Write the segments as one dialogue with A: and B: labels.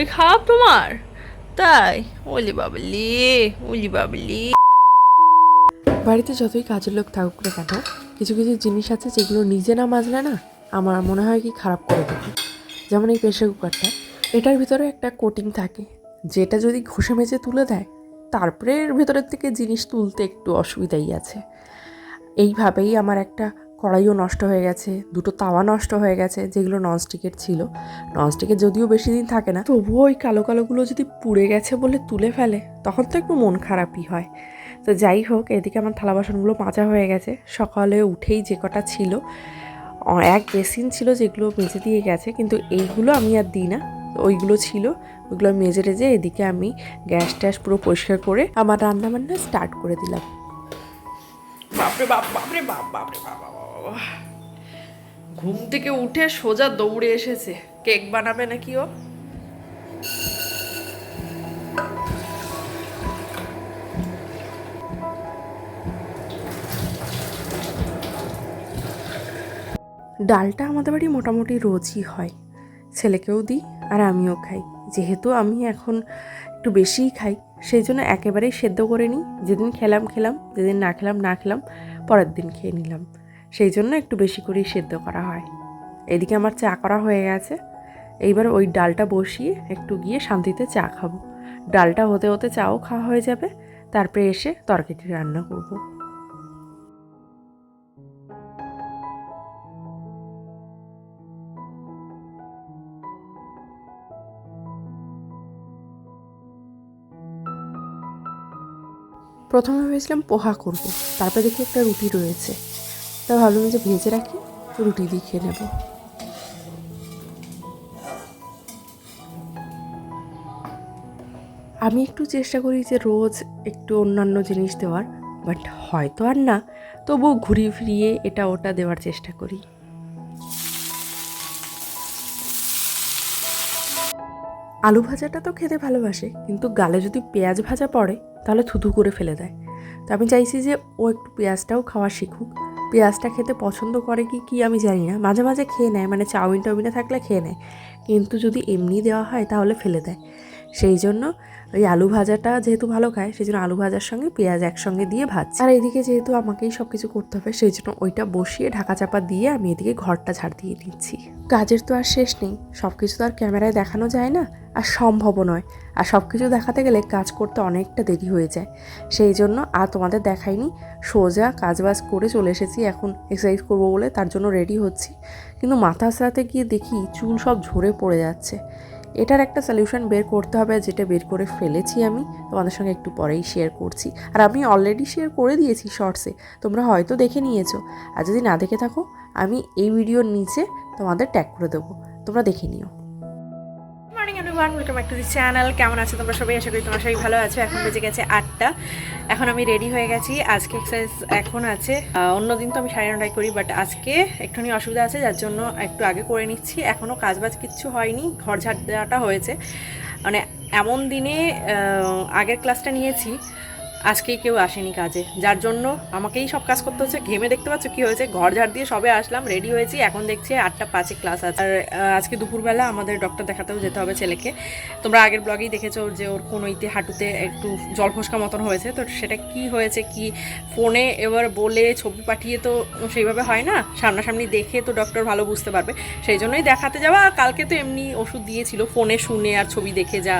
A: শরীর খারাপ তোমার? তাই ওলি বাবলি ওলি বাবলি।
B: বাড়িতে যতই কাজের লোক থাকুক না কেন, কিছু কিছু জিনিস আছে যেগুলো নিজে না মাজলে না আমার মনে হয় কি খারাপ করে দেবে। যেমন এই প্রেশার কুকারটা, এটার ভিতরে একটা কোটিং থাকে, যেটা যদি ঘষে মেজে তুলে দেয়, তারপরে এর ভেতরের থেকে জিনিস তুলতে একটু অসুবিধাই আছে। এইভাবেই আমার একটা কড়াইও নষ্ট হয়ে গেছে, দুটো তাওয়া নষ্ট হয়ে গেছে, যেগুলো ননস্টিকের ছিল। ননস্টিকের যদিও বেশি দিন থাকে না, তবুও ওই কালো কালোগুলো যদি পুড়ে গেছে বলে তুলে ফেলে, তখন তো একটু মন খারাপই হয়। তো যাই হোক, এদিকে আমার থালা বাসনগুলো মাজা হয়ে গেছে। সকালে উঠেই যে কটা ছিল এক বেসিন ছিল যেগুলো মেজে দিয়ে গেছে, কিন্তু এইগুলো আমি আর দিই না। ওইগুলো ছিল, ওইগুলো মেজে টেজে এদিকে আমি গ্যাস ট্যাস পুরো পরিষ্কার করে আমার রান্না বান্না স্টার্ট করে দিলাম।
A: বাপরে বাপ বাপরে বাপ বাপরে বাপ। ঘুম থেকে উঠে সোজা দৌড়ে এসেছে। কেক বানাবে নাকি ও?
B: ডালটা আমাদের বাড়ি মোটামুটি রোজই হয়। ছেলেকেও দিই আর আমিও খাই। যেহেতু আমি এখন একটু বেশিই খাই, সেই জন্য একেবারেই সেদ্ধ করে নিই। যেদিন খেলাম খেলাম, যেদিন না খেলাম না খেলাম, পরের দিন খেয়ে নিলাম। সেই জন্য একটু বেশি করেই সেদ্ধ করা হয়। এদিকে আমার চা করা হয়ে গেছে। এইবার ওই ডালটা বসিয়ে একটু গিয়ে শান্তিতে চা খাব। ডালটা হতে হতে চাও খাওয়া হয়ে যাবে, তারপরে এসে তরকারি রান্না করব। প্রথমে ভেবেছিলাম পোহা করব, তারপরে দেখি একটা রুটি রয়েছে। তা ভাবলাম যে ভেজে রাখি, রুটি দিয়ে খেয়ে নেব। আমি একটু চেষ্টা করি যে রোজ একটু অন্যান্য জিনিস দেওয়ার, বাট হয়তো আর না, তবু ঘুরিয়ে ফিরিয়ে এটা ওটা দেওয়ার চেষ্টা করি। আলু ভাজাটা তো খেতে ভালোবাসে, কিন্তু গালে যদি পেঁয়াজ ভাজা পড়ে, তাহলে থুথু করে ফেলে দেয়। তো আমি চাইছি যে ও একটু পেঁয়াজটাও খাওয়া শিখুক। পেঁয়াজটা খেতে পছন্দ করে কি কি আমি জানি না। মাঝে মাঝে খেয়ে নেয় মানে চাউমিন টাউমিনে থাকলে খেয়ে নেয়। কিন্তু যদি এমনি দেওয়া হয় তাহলে ফেলে দেয়। সেই জন্য ওই আলু ভাজাটা যেহেতু ভালো খায়, সেই জন্য আলু ভাজার সঙ্গে পেঁয়াজ একসঙ্গে দিয়ে ভাজছি। আর এদিকে যেহেতু আমাকেই সব কিছু করতে হবে, সেই জন্য ওইটা বসিয়ে ঢাকা চাপা দিয়ে আমি এদিকে ঘরটা ঝাড় দিয়ে নিচ্ছি কাজের তো আর শেষ নেই সব কিছু তো আর ক্যামেরায় দেখানো যায় না, আর সম্ভবও নয়। আর সব কিছু দেখাতে গেলে কাজ করতে অনেকটা দেরি হয়ে যায়। সেই জন্য আর তোমাদের দেখাইনি, সোজা কাজবাজ করে চলে এসেছি, এখন এক্সারসাইজ করব বলে তার জন্য রেডি হচ্ছি। কিন্তু মাথা সারাতে গিয়ে দেখি চুল সব ঝরে পড়ে যাচ্ছে। এটার একটা সলিউশন বের করতে হবে, যেটা বের করে ফেলেছি আমি। তোমাদের সঙ্গে একটু পরেই শেয়ার করছি। আর আমি অলরেডি শেয়ার করে দিয়েছি শর্টসে তোমরা হয়তো দেখে নিয়েছো। আর যদি না দেখে থাকো, আমি এই ভিডিওর নিচে তোমাদের ট্যাগ করে দেবো। তোমরা দেখে নিও।
A: Everyone welcome back to the channel কেমন আছো তোমরা সবাই? আশা করি তোমরা সবাই ভালো আছো। এখন বেজে গেছে আটটা। এখন আমি রেডি হয়ে গেছি। আজকে এক্সারসাইজ এখন আছে। অন্য দিন তো আমি সাড়ে নটায় করি বাট আজকে একটুখানি অসুবিধা আছে, যার জন্য একটু আগে করে নিচ্ছি। এখনও কাজবাজ কিচ্ছু হয়নি, ঘর ঝাড় দেওয়াটা হয়েছে। মানে এমন দিনে আগের ক্লাসটা নিয়েছি আজকেই কেউ আসেনি কাজে। যার জন্য আমাকেই সব কাজ করতে হচ্ছে। ঘেমে দেখতে পাচ্ছ কি হয়েছে? ঘর ঝাড় দিয়ে সবে আসলাম রেডি হয়েছি। এখন দেখছি আটটা পাঁচে ক্লাস আছে। আর আজকে দুপুরবেলা আমাদের ডক্টর দেখাতেও যেতে হবে ছেলেকে। তোমরা আগের ব্লগেই দেখেছ যে ওর কোনো ইতে হাঁটুতে একটু জল ফোসকা মতন হয়েছে। তো সেটা কি হয়েছে, কি ফোনে এবার বলে ছবি পাঠিয়ে তো সেইভাবে হয় না? সামনাসামনি দেখে তো ডক্টর ভালো বুঝতে পারবে। সেই জন্যই দেখাতে যাওয়া। আর কালকে তো এমনি ওষুধ দিয়েছিল, ফোনে শুনে আর ছবি দেখে যা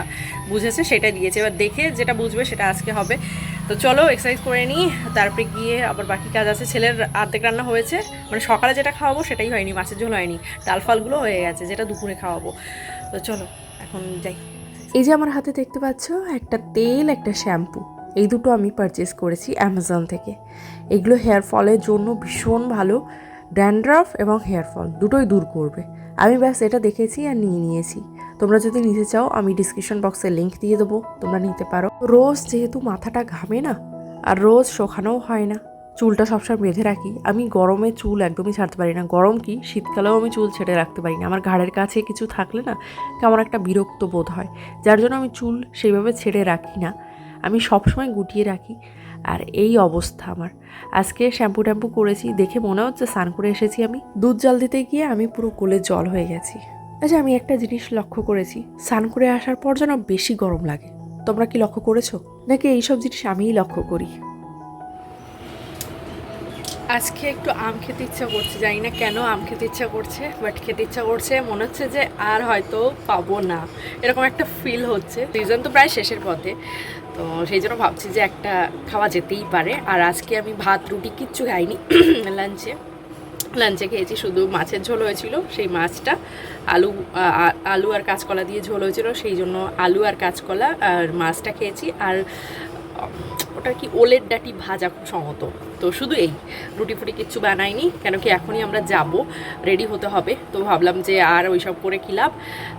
A: বুঝেছে সেটা দিয়েছে। এবার দেখে যেটা বুঝবে সেটা আজকে হবে। তো চলো এক্সারসাইজ করে নিই। তারপরে গিয়ে আবার বাকি কাজ আছে। ছেলের অর্ধেক রান্না হয়েছে। মানে সকালে যেটা খাওয়াবো সেটাই হয়নি, মাছের ঝোল হয়নি। ডাল ফালগুলো হয়ে গেছে, যেটা দুপুরে খাওয়াবো। তো চলো, এখন যাই।
B: এই যে আমার হাতে দেখতে পাচ্ছ, একটা তেল, একটা শ্যাম্পু। এই দুটো আমি পারচেস করেছি অ্যামাজন থেকে। এগুলো হেয়ার ফলের জন্য ভীষণ ভালো। ড্যান্ড্রাফ এবং হেয়ার ফল দুটোই দূর করবে। আমি ব্যাস এটা দেখেছি আর নিয়ে নিয়েছি। তোমরা যদি নিতে চাও, আমি ডিসক্রিপশন বক্সে লিংক দিয়ে দেবো, তোমরা নিতে পারো। রোজ যেহেতু মাথাটা ঘামে না, আর রোজ শোখানোও হয় না, চুলটা সবসময় বেঁধে রাখি। আমি গরমে চুল একদমই ছাড়তে পারি না। গরম কি? শীতকালেও আমি চুল ছেড়ে রাখতে পারি না। আমার ঘাড়ের কাছে কিছু থাকলে না, কেমন একটা বিরক্ত বোধ হয়। যার জন্য আমি চুল সেইভাবে ছেড়ে রাখি না। আমি সবসময় গুটিয়ে রাখি, আর এই অবস্থা আমার। আজকে শ্যাম্পু ট্যাম্পু করেছি, দেখে মনে হচ্ছে স্নান করে এসেছি আমি। দুধ জল দিতে গিয়ে আমি পুরো কোলে জল হয়ে গেছি। আচ্ছা আমি একটা জিনিস লক্ষ্য করেছি। স্নান করে আসার পর যেন বেশি গরম লাগে। তোমরা কি লক্ষ্য করেছ? নাকি এইসব জিনিস আমিই লক্ষ্য করি?
A: আজকে একটু আম খেতে ইচ্ছা করছে। জানি না কেন আম খেতে ইচ্ছা করছে বাট খেতে ইচ্ছা করছে। মনে হচ্ছে যে আর হয়তো পাবো না। এরকম একটা ফিল হচ্ছে। সিজন তো প্রায় শেষের পথে। তো সেই জন্য ভাবছি যে একটা খাওয়া যেতেই পারে। আর আজকে আমি ভাত, রুটি কিচ্ছু খাইনি। লাঞ্চে লাঞ্চে খেয়েছি, শুধু মাছের ঝোল হয়েছিল, সেই মাছটা, আলু আলু আর কাঁচকলা দিয়ে ঝোল হয়েছিল, সেই জন্য আলু আর কাঁচকলা আর মাছটা খেয়েছি, আর ওটা কি ওলের ডাটি ভাজা খুব সম্ভবত। তো শুধু এই, রুটি ফুটি কিচ্ছু বানাইনি, কেন কি এখনই আমরা যাব, রেডি হতে হবে, তো ভাবলাম যে আর ওই সব করে কি লাভ,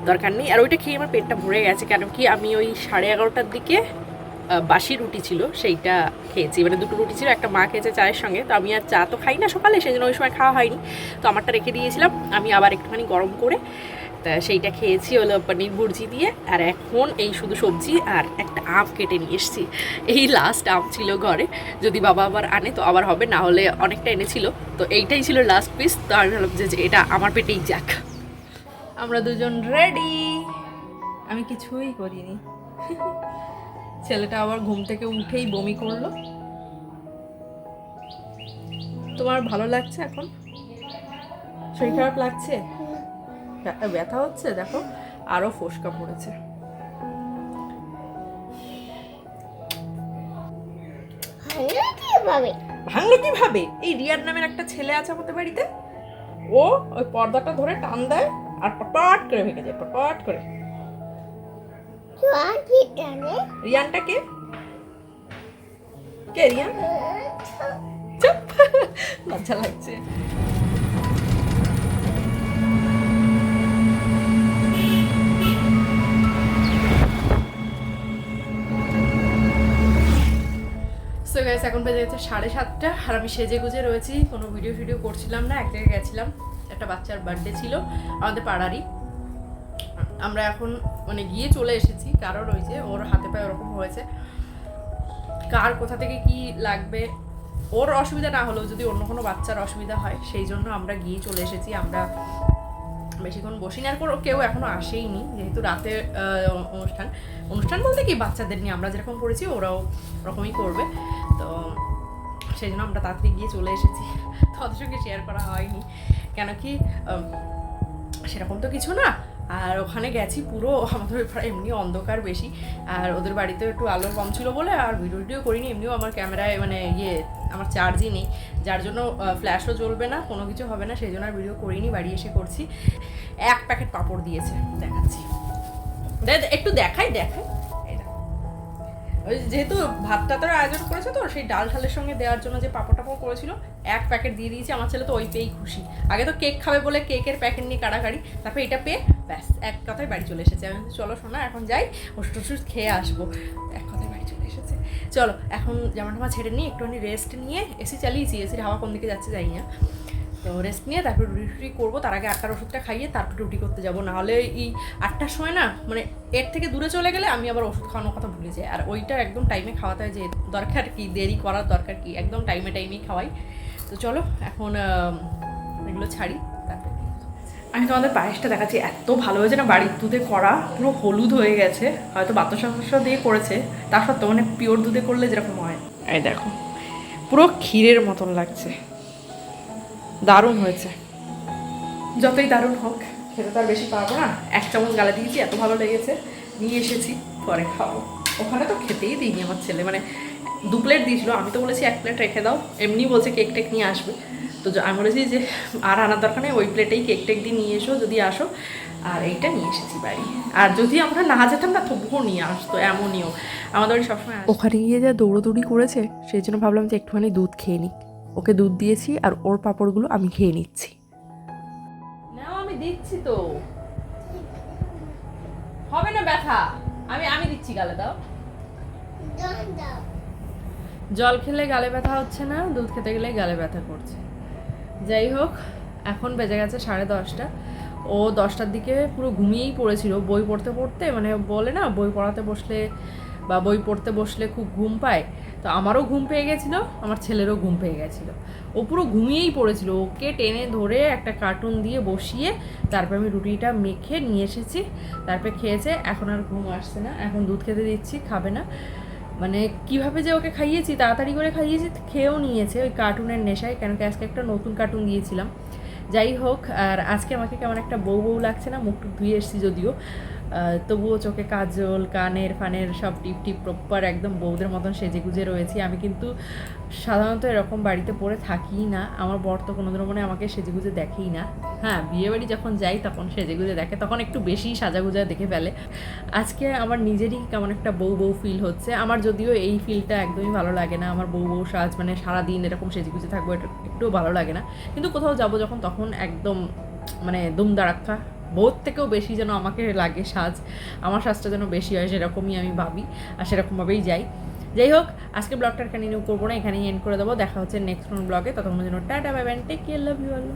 A: দরকার নেই, আর ওইটা খেয়ে আমার পেটটা ভরে গেছে, কেন কি আমি ওই সাড়ে এগারোটার দিকে বাসি রুটি ছিল, সেইটা খেয়েছি। মানে দুটো রুটি ছিল, একটা মা খেয়েছে চায়ের সঙ্গে। তো আমি আর চা তো খাই না সকালে সেই জন্য ওই সময় খাওয়া হয়নি। তো আমারটা রেখে দিয়েছিলাম। আমি আবার একটুখানি গরম করে, তা সেইটা খেয়েছি হলো পনির ভুর্জি দিয়ে। আর এখন এই শুধু সবজি আর একটা আম কেটে নিয়ে এসেছি। এই লাস্ট আম ছিল ঘরে। যদি বাবা আবার আনে তো আবার হবে, না হলে অনেকটা এনেছিল। তো এইটাই ছিল লাস্ট পিস তো আমি ভাবলাম যে এটা আমার পেটেই যাক। আমরা দুজন রেডি আমি কিছুই করিনি। ছেলেটা আবার ঘুম থেকে উঠেই বমি করল। তোমার ভালো লাগছে এখন? শরীর খারাপ লাগছে? ব্যা- ব্যথা হচ্ছে? দেখো আরও ফোসকা পড়েছে। ভাঙলো কীভাবে? এই রিয়ার নামের একটা ছেলে আছে আমাদের বাড়িতে। ও ওই পর্দাটা ধরে টান দেয় আর পটপট করে ভেঙে যায় পটপট করে। রিয়ানটা কে? কে রিয়ান? চুপ। লজ্জা লাগছে। সো গাইস এখন বেজে গেছে সাড়ে সাতটা আর আমি সেজে গুজে রয়েছি। কোনো ভিডিও ভিডিও করছিলাম না এক জায়গায় গেছিলাম। একটা বাচ্চার বার্থডে ছিল আমাদের পাড়ারই। আমরা এখন মানে গিয়ে চলে এসেছি কারণ ওই যে ওর হাতে পায়ে ওরকম হয়েছে। কার কোথা থেকে কি লাগবে, ওর অসুবিধা না হলেও যদি অন্য কোনো বাচ্চার অসুবিধা হয়, সেই জন্য আমরা গিয়ে চলে এসেছি। আমরা বেশিক্ষণ বসিনি আর কোনো কেউ এখনও আসেইনি, যেহেতু রাতে অনুষ্ঠান। অনুষ্ঠান বলতে কি, বাচ্চাদের নিয়ে আমরা যেরকম করেছি, ওরাও ওরকমই করবে। তো সেই জন্য আমরা তাড়াতাড়ি গিয়ে চলে এসেছি। তো ওদের সঙ্গে শেয়ার করা হয়নি। কেন কি সেরকম তো কিছু না। আর ওখানে গেছি পুরো, আমাদের ওই এমনি অন্ধকার বেশি। আর ওদের বাড়িতে একটু আলো কম ছিল বলে, আর ভিডিও ভিডিও করিনি, এমনিও আমার ক্যামেরায় মানে ইয়ে আমার চার্জই নেই। যার জন্য ফ্ল্যাশও জ্বলবে না, কোনো কিছু হবে না, সেই জন্য আর ভিডিও করিনি, বাড়ি এসে করছি। এক প্যাকেট পাঁপড় দিয়েছে, দেখাচ্ছি। একটু দেখাই দেখাই। ওই যেহেতু ভাতটা তোর আয়োজন করেছে তো, সেই ডাল ঢালের সঙ্গে দেওয়ার জন্য যে পাপড় টাপড় করেছিল, এক প্যাকেট দিয়ে দিয়েছি, আমার ছেলে তো ওই পেয়েই খুশি। আগে তো কেক খাবে বলে কেকের প্যাকেট নিয়ে কাড়াকাড়ি, তারপর এটা পেয়ে ব্যাস, এক কথায় বাড়ি চলে এসেছে। আমি চলো শোনা এখন যাই, ওষুধ টষুধ খেয়ে আসব। এক কথায় বাড়ি চলে এসেছে। চলো, এখন জামা টামা ছেড়ে নিয়ে একটুখানি রেস্ট নিয়ে এসি চালিয়েছি এসির হাওয়া কোন দিকে যাচ্ছে যাই না। তো রেস্ট নিয়ে তারপর রুটি করব। তার আগে আটটার ওষুধটা খাইয়ে তারপর রুটি করতে যাব। নাহলে এই আটটার সময় না মানে এর থেকে দূরে চলে গেলে আমি আবার ওষুধ খাওয়ানোর কথা ভুলে যাই। আর ওইটা একদম টাইমে খাওয়াতে হয় যে দরকার কি, দেরি করার দরকার কি, একদম টাইমে টাইমেই খাওয়াই। তো চলো, এখন এগুলো ছাড়ি, তারপর আমি তোমাদের পায়েসটা দেখাচ্ছি, এত ভালো হয়েছে না, বাড়ির দুধে করা, পুরো হলুদ হয়ে গেছে। হয়তো বাতাসা দিয়ে করেছে তা সত্ত্বেও মানে পিওর দুধে করলে যেরকম হয়। এই দেখো, পুরো ক্ষীরের মতন লাগছে। দারুণ হয়েছে। যতই দারুণ হোক খেতে তো আর বেশি পারব না। এক চামচ গালা দিয়েছি এত ভালো লেগেছে। নিয়ে এসেছি পরে খাব। ওখানে তো খেতেই দিইনি আমার ছেলে। মানে দু প্লেট দিয়েছিল আমি তো বলেছি এক প্লেট রেখে দাও। এমনি বলছে কেক টেক নিয়ে আসবে। তো আমি বলেছি যে আর আনার দরকার নেই ওই প্লেটেই কেক টেক দিয়ে নিয়ে এসো যদি আসো। আর এইটা নিয়ে এসেছি বাড়ি। আর যদি আমরা না যেতাম না তবুও নিয়ে আসতো এমনইও। আমাদের সবসময়
B: ওখানে গিয়ে যা দৌড়োদৌড়ি করেছে সেই জন্য ভাবলাম যে একটুখানি দুধ খেয়ে নিই। ওকে দুধ দিয়েছি আর ওর পাঁপড়গুলো আমি খেয়ে নিচ্ছি।
A: নাও, আমি দিচ্ছি তো। হবে না ব্যথা? আমি আমি দিচ্ছি গালে, দাও।
C: জল
A: খেলে গালে ব্যথা হচ্ছে না, দুধ খেতে গেলে গালে ব্যথা করছে। যাই হোক, এখন বেজে গেছে সাড়ে দশটা। ও দশটার দিকে পুরো ঘুমিয়েই পড়েছিল। বই পড়তে পড়তে মানে বলে না, বই পড়াতে বসলে বা বই পড়তে বসলে খুব ঘুম পায়, তো আমারও ঘুম পেয়ে গেছিল, আমার ছেলেরও ঘুম পেয়ে গেছিল। ও পুরো ঘুমিয়েই পড়েছিল, ওকে টেনে ধরে একটা কার্টুন দিয়ে বসিয়ে তারপর আমি রুটিটা মেখে নিয়ে এসেছি, তারপর খেয়েছে, এখন আর ঘুম আসছে না, এখন দুধ খেতে দিচ্ছি, খাবে না। মানে কীভাবে যে ওকে খাইয়েছি, তাড়াতাড়ি করে খাইয়েছি, খেয়েও নিয়েছে ওই কার্টুনের নেশায়, কেন কি আজকে একটা নতুন কার্টুন দিয়েছিলাম। যাই হোক, আর আজকে আমাকে কেমন একটা বউ বউ লাগছে না, মুখ ধুয়ে এসেছি যদিও। তবুও চোখে কাজল, কানের, ফানের সব টিপ টিপ প্রপার একদম বউদের মতন সেজে গুজে রয়েছি। আমি কিন্তু সাধারণত এরকম বাড়িতে পড়ে থাকি না। আমার বর তো কোনোদিনও মনে আমাকে সেজে গুজে দেখেই না। হ্যাঁ বিয়ে বাড়ি যখন যাই তখন সেজে গুজে দেখে, তখন একটু বেশি সাজাগুজা দেখে ফেলে। আজকে আমার নিজেরই কেমন একটা বউ বউ ফিল হচ্ছে। আমার যদিও এই ফিলটা একদমই ভালো লাগে না। আমার বউ বউ সাজ মানে সারাদিন এরকম সেজে গুজে থাকব, এটা, একটুও ভালো লাগে না। কিন্তু কোথাও যাব যখন, তখন একদম মানে দুমদারাক্কা বউর থেকেও বেশি যেন আমাকে লাগে সাজ। আমার সাজটা যেন বেশি হয় সেরকমই আমি ভাবি আর সেরকমভাবেই যাই। যাই হোক, আজকে ব্লগটা কন্টিনিউ করব না, এখানেই এন্ড করে দেবো। দেখা হচ্ছে নেক্সট কোন ব্লগে ততক্ষণ যেন tata bye take care love you all